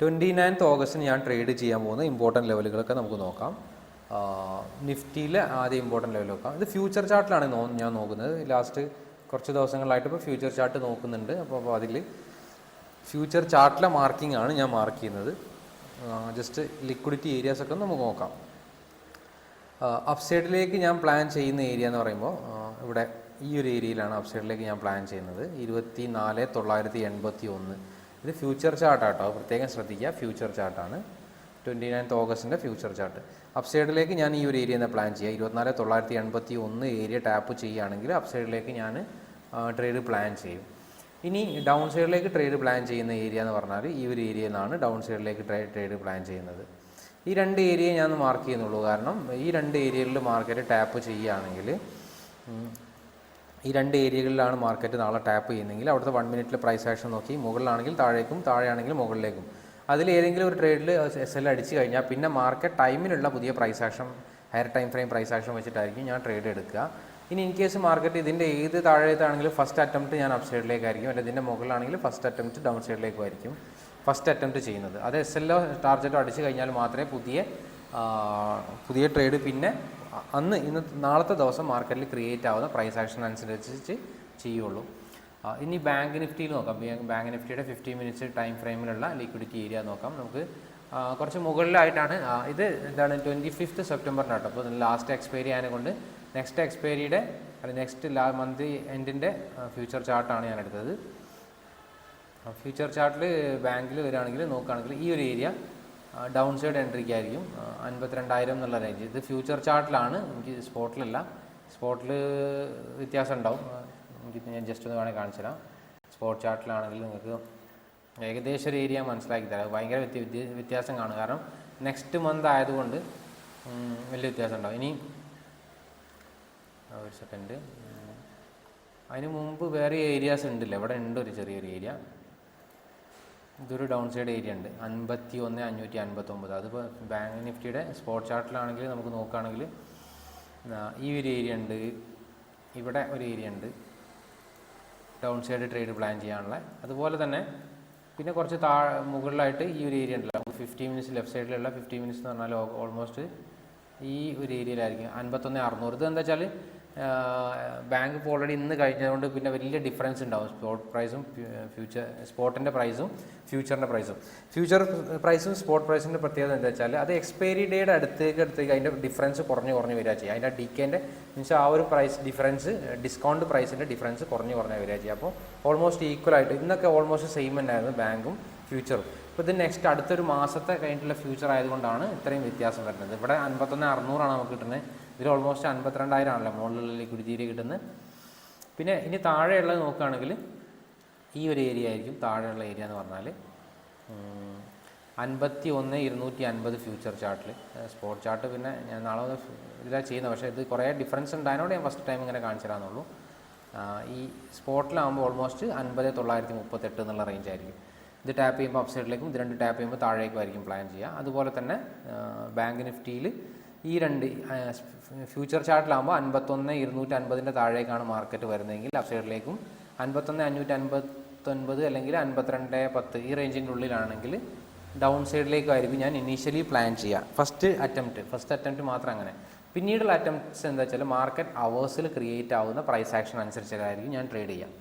Twenty ninth ഓഗസ്റ്റിന് ഞാൻ trade ചെയ്യാൻ പോകുന്ന ഇമ്പോർട്ടന്റ് ലെവലുകളൊക്കെ നമുക്ക് നോക്കാം. നിഫ്റ്റിയിൽ ആദ്യം ഇമ്പോർട്ടന്റ് ലെവൽ നോക്കാം. ഇത് ഫ്യൂച്ചർ ചാർട്ടിലാണ് ഞാൻ നോക്കുന്നത്. ലാസ്റ്റ് കുറച്ച് ദിവസങ്ങളിലായിട്ട് ഇപ്പോൾ ഫ്യൂച്ചർ ചാർട്ട് നോക്കുന്നുണ്ട്. അപ്പോൾ അപ്പോൾ അതിൽ ഫ്യൂച്ചർ ചാർട്ടിലെ മാർക്കിംഗ് ആണ് ഞാൻ മാർക്ക് ചെയ്യുന്നത്. ജസ്റ്റ് ലിക്വിഡിറ്റി ഏരിയാസ് ഒക്കെ നമുക്ക് നോക്കാം. അപ്സൈഡിലേക്ക് ഞാൻ പ്ലാൻ ചെയ്യുന്ന ഏരിയ എന്ന് പറയുമ്പോൾ ഇവിടെ ഈ ഒരു ഏരിയയിലാണ് അപ്സൈഡിലേക്ക് ഞാൻ പ്ലാൻ ചെയ്യുന്നത്. ഇരുപത്തി നാല് തൊള്ളായിരത്തി എൺപത്തി ഒന്ന് ഇത് ഫ്യൂച്ചർ ചാർട്ടാട്ടോ പ്രത്യേകം ശ്രദ്ധിക്കുക. ഫ്യൂച്ചർ ചാർട്ടാണ് ട്വന്റി നയൻത്ത് ഓഗസ്റ്റിന്റെ ഫ്യൂച്ചർ ചാർട്ട് അപ്സൈഡിലേക്ക് ഞാൻ ഈ ഒരു ഏരിയ തന്നെ പ്ലാൻ ചെയ്യുക. ഇരുപത്തിനാല് തൊള്ളായിരത്തി എൺപത്തി ഒന്ന് ഏരിയ ടാപ്പ് ചെയ്യുകയാണെങ്കിൽ അപ്സൈഡിലേക്ക് ഞാൻ ട്രേഡ് പ്ലാൻ ചെയ്യും. ഇനി ഡൗൺ സൈഡിലേക്ക് ട്രേഡ് പ്ലാൻ ചെയ്യുന്ന ഏരിയ എന്ന് പറഞ്ഞാൽ ഈ ഒരു ഏരിയയിൽ നിന്നാണ് ഡൗൺ സൈഡിലേക്ക് ട്രേഡ് പ്ലാൻ ചെയ്യുന്നത്. ഈ രണ്ട് ഏരിയ ഞാൻ മാർക്ക് ചെയ്യുന്നുള്ളൂ. കാരണം ഈ രണ്ട് ഏരിയകളിൽ മാർക്കറ്റ് ടാപ്പ് ചെയ്യുകയാണെങ്കിൽ ഈ രണ്ട് ഏരിയകളിലാണ് മാർക്കറ്റ് നാളെ ടാപ്പ് ചെയ്യുന്നതെങ്കിൽ അവിടുത്തെ വൺ മിനിറ്റിൽ പ്രൈസ് ആക്ഷൻ നോക്കി മുകളിലാണെങ്കിൽ താഴേക്കും താഴെയാണെങ്കിൽ മുകളിലേക്കും. അതിൽ ഏതെങ്കിലും ഒരു ട്രേഡിൽ എസ് എൽ അടിച്ചു കഴിഞ്ഞാൽ പിന്നെ മാർക്കറ്റ് ടൈമിലുള്ള പുതിയ price action higher time frame price action വെച്ചിട്ടായിരിക്കും ഞാൻ ട്രേഡ് എടുക്കുക. ഇനി ഇൻ കേസ് മാർക്കറ്റ് ഇതിന്റെ ഏത് താഴെത്താണെങ്കിലും ഫസ്റ്റ് അറ്റംപ്റ്റ് ഞാൻ അപ് സൈഡിലേക്കായിരിക്കും അല്ലെങ്കിൽ ഇതിന്റെ മുകളിലാണെങ്കിൽ ഫസ്റ്റ് അറ്റംപ്റ്റ് ഡൗൺ സൈഡിലേക്കും ആയിരിക്കും ഫസ്റ്റ് അറ്റംപ്റ്റ് ചെയ്യുന്നത്. അത് എസ് എല്ലോ ടാർജറ്റോ അടിച്ചു കഴിഞ്ഞാൽ മാത്രമേ പുതിയ പുതിയ ട്രേഡ് പിന്നെ അന്ന് ഇന്ന് നാളത്തെ ദിവസം മാർക്കറ്റിൽ ക്രിയേറ്റ് ആവുന്ന പ്രൈസ് ആക്ഷൻ അനുസരിച്ച് ചെയ്യുള്ളൂ. ഇനി ബാങ്ക് നിഫ്റ്റിയിൽ നോക്കാം. ബാങ്ക് നിഫ്റ്റിയുടെ ഫിഫ്റ്റി മിനിറ്റ്സ് ടൈം ഫ്രെയിമിലുള്ള ലിക്വിഡിറ്റി ഏരിയ നോക്കാം. നമുക്ക് കുറച്ച് മുകളിലായിട്ടാണ് ഇത് എന്താണ് ട്വന്റി ഫിഫ്ത്ത് സെപ്റ്റംബറിനാട്ടോ അപ്പോൾ ലാസ്റ്റ് എക്സ്പയറി ആയതുകൊണ്ട് നെക്സ്റ്റ് എക്സ്പയറിയുടെ അല്ലെങ്കിൽ നെക്സ്റ്റ് ലാ മന്ത് എൻഡിന്റെ ഫ്യൂച്ചർ ചാർട്ടാണ് ഞാൻ എടുത്തത്. ഫ്യൂച്ചർ ചാർട്ടിൽ ബാങ്കിൽ വരികയാണെങ്കിൽ നോക്കുകയാണെങ്കിൽ ഈ ഒരു ഏരിയ ഡൗൺ സൈഡ് എൻട്രിക്ക് ആയിരിക്കും അൻപത്തിരണ്ടായിരം എന്നുള്ള റേഞ്ച് ഇത് ഫ്യൂച്ചർ ചാർട്ടിലാണ് എനിക്ക് സ്പോട്ടിലല്ല സ്പോട്ടിൽ വ്യത്യാസം ഉണ്ടാവും എനിക്ക് ഞാൻ ജസ്റ്റ് ഒന്ന് വേണമെങ്കിൽ കാണിച്ചു തരാം സ്പോട്ട് ചാർട്ടിലാണെങ്കിൽ നിങ്ങൾക്ക് ഏകദേശം ഒരു ഏരിയ മനസ്സിലാക്കി തരാം. ഭയങ്കര വ്യത്യ വ്യത്യ- വ്യത്യാസം കാണും. കാരണം നെക്സ്റ്റ് മന്ത് ആയതുകൊണ്ട് വലിയ വ്യത്യാസം ഉണ്ടാവും ഇനി ഒരു സെക്കൻഡ് അതിന് മുമ്പ് വേറെ ഏരിയാസ് ഉണ്ടല്ലോ? ഇവിടെ ഉണ്ട് ഒരു ചെറിയൊരു ഏരിയ ഇതൊരു ഡൗൺ സൈഡ് ഏരിയ ഉണ്ട്. അൻപത്തി ഒന്ന് അഞ്ഞൂറ്റി അൻപത്തൊമ്പത് അതിപ്പോൾ ബാങ്ക് നിഫ്റ്റിയുടെ സ്പോട്ട് ചാർട്ടിലാണെങ്കിൽ നമുക്ക് നോക്കുകയാണെങ്കിൽ ഈ ഒരു ഏരിയ ഉണ്ട്. ഇവിടെ ഒരു ഏരിയ ഉണ്ട്. ഡൗൺ സൈഡ് ട്രേഡ് പ്ലാൻ ചെയ്യാനുള്ള. അതുപോലെ തന്നെ പിന്നെ കുറച്ച് താ മുകളിലായിട്ട് ഈ ഒരു ഏരിയ ഉണ്ടല്ലോ. ഫിഫ്റ്റി മിനിറ്റ്സ് ലെഫ്റ്റ് സൈഡിലുള്ള ഫിഫ്റ്റി മിനിറ്റ്സ് എന്ന് പറഞ്ഞാൽ ഓൾമോസ്റ്റ് ഈ ഒരു ഏരിയയിലായിരിക്കും അൻപത്തൊന്ന് അറുന്നൂറ്. ഇത് എന്താ വെച്ചാൽ ബാങ്ക് ഇപ്പോൾ ഓൾറെഡി ഇന്ന് കഴിഞ്ഞതുകൊണ്ട് പിന്നെ വലിയ ഡിഫറൻസ് ഉണ്ടാവും. സ്പോട്ട് പ്രൈസും ഫ്യൂച്ചർ സ്പോട്ടിന്റെ പ്രൈസും ഫ്യൂച്ചറിന്റെ പ്രൈസും ഫ്യൂച്ചർ പ്രൈസും സ്പോട്ട് പ്രൈസിന്റെ പ്രത്യേകത എന്താ വെച്ചാൽ അത് എക്സ്പയറി ഡേയുടെ അടുത്തേക്ക് അടുത്തേക്ക് അതിന്റെ ഡിഫറൻസ് കുറഞ്ഞ് കുറഞ്ഞ് വരിക ചെയ്യുക അതിന്റെ ഡിക്കേന്റെ മീൻസ് ആ ഒരു പ്രൈസ് ഡിഫറൻസ് ഡിസ്കൗണ്ട് പ്രൈസിന്റെ ഡിഫറൻസ് കുറഞ്ഞ് കുറഞ്ഞ് വരിക ചെയ്യുക അപ്പോൾ ഓൾമോസ്റ്റ് ഈക്വൽ ആയിട്ട് ഇന്നൊക്കെ ഓൾമോസ്റ്റ് സെയിം തന്നെയായിരുന്നു ബാങ്കും ഫ്യൂച്ചറും ഇപ്പോൾ ഇത് നെക്സ്റ്റ് അടുത്തൊരു മാസത്തെ കഴിഞ്ഞിട്ടുള്ള ഫ്യൂച്ചർ ആയതുകൊണ്ടാണ് ഇത്രയും വ്യത്യാസം വരുന്നത്. ഇവിടെ അൻപത്തൊന്ന് അറുന്നൂറാണ് നമുക്ക് കിട്ടുന്നത്. ഇതിൽ ഓൾമോസ്റ്റ് അൻപത്തിരണ്ടായിരം ആണല്ലോ മുകളിലുള്ള ലിക്വിഡിറ്റി കിട്ടുന്നത്. പിന്നെ ഇനി താഴെയുള്ളത് നോക്കുകയാണെങ്കിൽ ഈ ഒരു ഏരിയ ആയിരിക്കും താഴെയുള്ള ഏരിയ എന്ന് പറഞ്ഞാൽ അൻപത്തി ഒന്ന് ഇരുന്നൂറ്റി അൻപത് ഫ്യൂച്ചർ ചാർട്ടിൽ സ്പോട്ട് ചാർട്ട് പിന്നെ ഞാൻ നാളെ ഇതിലാണ് ചെയ്യുന്നത്. പക്ഷേ ഇത് കുറേ ഡിഫറൻസ് ഉണ്ടായതിനോട് ഞാൻ ഫസ്റ്റ് ടൈം ഇങ്ങനെ കാണിച്ചു തരാമെന്നുള്ളൂ ഈ സ്പോട്ടിലാകുമ്പോൾ ഓൾമോസ്റ്റ് അൻപത് തൊള്ളായിരത്തി മുപ്പത്തെട്ട് എന്നുള്ള റേഞ്ച് ആയിരിക്കും. ഇത് ടാപ്പ് ചെയ്യുമ്പോൾ അപ്സൈഡിലേക്കും ഇത് രണ്ട് ടാപ്പ് ചെയ്യുമ്പോൾ താഴേക്കും ആയിരിക്കും പ്ലാൻ ചെയ്യുക. അതുപോലെ തന്നെ ബാങ്ക് നിഫ്റ്റിയിൽ ഈ രണ്ട് ഫ്യൂച്ചർ ചാർട്ടിലാകുമ്പോൾ അൻപത്തൊന്ന് ഇരുന്നൂറ്റി അൻപതിന്റെ താഴേക്കാണ് മാർക്കറ്റ് വരുന്നതെങ്കിൽ അപ്സൈഡിലേക്കും അൻപത്തൊന്ന് അഞ്ഞൂറ്റി അൻപത്തൊൻപത് അല്ലെങ്കിൽ അൻപത്തിരണ്ട് പത്ത് ഈ റേഞ്ചിന്റെ ഉള്ളിലാണെങ്കിൽ ഡൗൺ സൈഡിലേക്കായിരിക്കും ഞാൻ ഇനീഷ്യലി പ്ലാൻ ചെയ്യുക. ഫസ്റ്റ് അറ്റംപ്റ്റ് ഫസ്റ്റ് അറ്റംപ്റ്റ് മാത്രം അങ്ങനെ. പിന്നീടുള്ള അറ്റംപ്റ്റ്സ് എന്താ വെച്ചാൽ മാർക്കറ്റ് അവേഴ്സിൽ ക്രിയേറ്റ് ആവുന്ന പ്രൈസ് ആക്ഷൻ അനുസരിച്ചായിരിക്കും ഞാൻ ട്രേഡ് ചെയ്യാം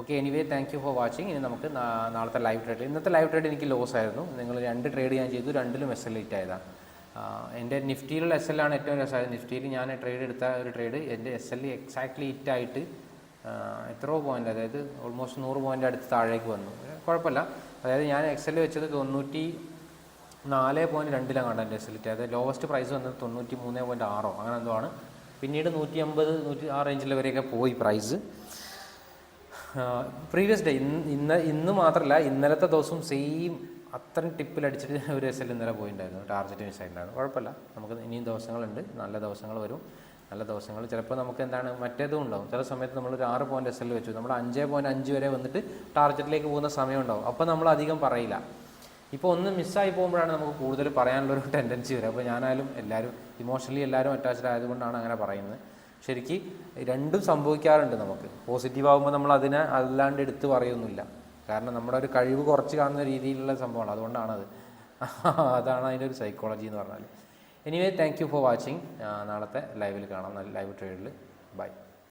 okay anyway thank you for watching ഇനി നമുക്ക് നാളത്തെ ലൈവ് ട്രേഡ് ഇന്നത്തെ ലൈവ് ട്രേഡ് എനിക്ക് ലോസ് ആയിരുന്നു. നിങ്ങൾ രണ്ട് ട്രേഡ് ഞാൻ ചെയ്തു രണ്ടിലും എസ് എൽ ലേറ്റ് ആയതാണ് എന്റെ നിഫ്റ്റിയിലുള്ള എസ് എൽ ആണ് ഏറ്റവും രസമായത്. നിഫ്റ്റിയിൽ ഞാൻ ട്രേഡ് എടുത്ത ഒരു ട്രേഡ് എന്റെ എസ് എൽ എക്സാക്ട്ലി ഹിറ്റായിട്ട് എത്രയോ പോയിന്റ് അതായത് ഓൾമോസ്റ്റ് നൂറ് പോയിന്റ് അടുത്ത് താഴേക്ക് വന്നു. കുഴപ്പമില്ല. അതായത് ഞാൻ എക്സ് എൽ വെച്ചത് തൊണ്ണൂറ്റി നാല് പോയിന്റ് രണ്ടിലാണ് കണ്ടത് എന്റെ എസ് എൽ അതായത് ലോവസ്റ്റ് പ്രൈസ് വന്നത് തൊണ്ണൂറ്റി മൂന്ന് പോയിന്റ് ആറോ അങ്ങനെ എന്തോ ആണ്. പിന്നീട് നൂറ്റി അമ്പത് നൂറ്റി ആ റേഞ്ചിൽ വരെയൊക്കെ പോയി പ്രൈസ് പ്രീവിയസ് ഡേ ഇന്ന് ഇന്ന് ഇന്ന് മാത്രമല്ല ഇന്നലത്തെ ദിവസം സെയിം അത്രയും ടിപ്പിൽ അടിച്ചിട്ട് ഒരു എസ് എൽ ഇന്നലെ പോയിട്ടുണ്ടായിരുന്നു ടാർജറ്റ് മിസ് ആയിട്ടുണ്ടായിരുന്നു കുഴപ്പമില്ല. നമുക്ക് ഇനിയും ദിവസങ്ങളുണ്ട്. നല്ല ദിവസങ്ങൾ വരും. നല്ല ദിവസങ്ങൾ. ചിലപ്പോൾ നമുക്ക് എന്താണ് മറ്റേതും ഉണ്ടാവും. ചില സമയത്ത് നമ്മൾ ഒരു ആറ് പോയിന്റ് എസ് എൽ വെച്ചു. നമ്മൾ അഞ്ച് പോയിന്റ് അഞ്ച് വരെ വന്നിട്ട് ടാർജറ്റിലേക്ക് പോകുന്ന സമയം ഉണ്ടാവും. അപ്പോൾ നമ്മൾ അധികം പറയില്ല. ഇപ്പോൾ ഒന്ന് മിസ്സായി പോകുമ്പോഴാണ് നമുക്ക് കൂടുതൽ പറയാനുള്ളൊരു ടെൻഡൻസി വരിക അപ്പോൾ ഞാനായാലും എല്ലാവരും ഇമോഷണലി എല്ലാവരും അറ്റാച്ച്ഡ് ആയതുകൊണ്ടാണ് അങ്ങനെ പറയുന്നത്. ശരിക്ക് രണ്ടും സംഭവിക്കാറുണ്ട് നമുക്ക്. പോസിറ്റീവ് ആകുമ്പോൾ നമ്മൾ അതിനെ അല്ലാണ്ട് എടുത്ത് പറയൊന്നുമില്ല. കാരണം നമ്മുടെ ഒരു കഴിവ് കുറച്ച് കാണുന്ന രീതിയിലുള്ള സംഭവമാണ്. അതുകൊണ്ടാണത്. അതാണ് അതിന്റെ ഒരു സൈക്കോളജി എന്ന് പറഞ്ഞാൽ anyway thank you for watching നാളത്തെ ലൈവിൽ കാണാം. Live ട്രേഡിൽ by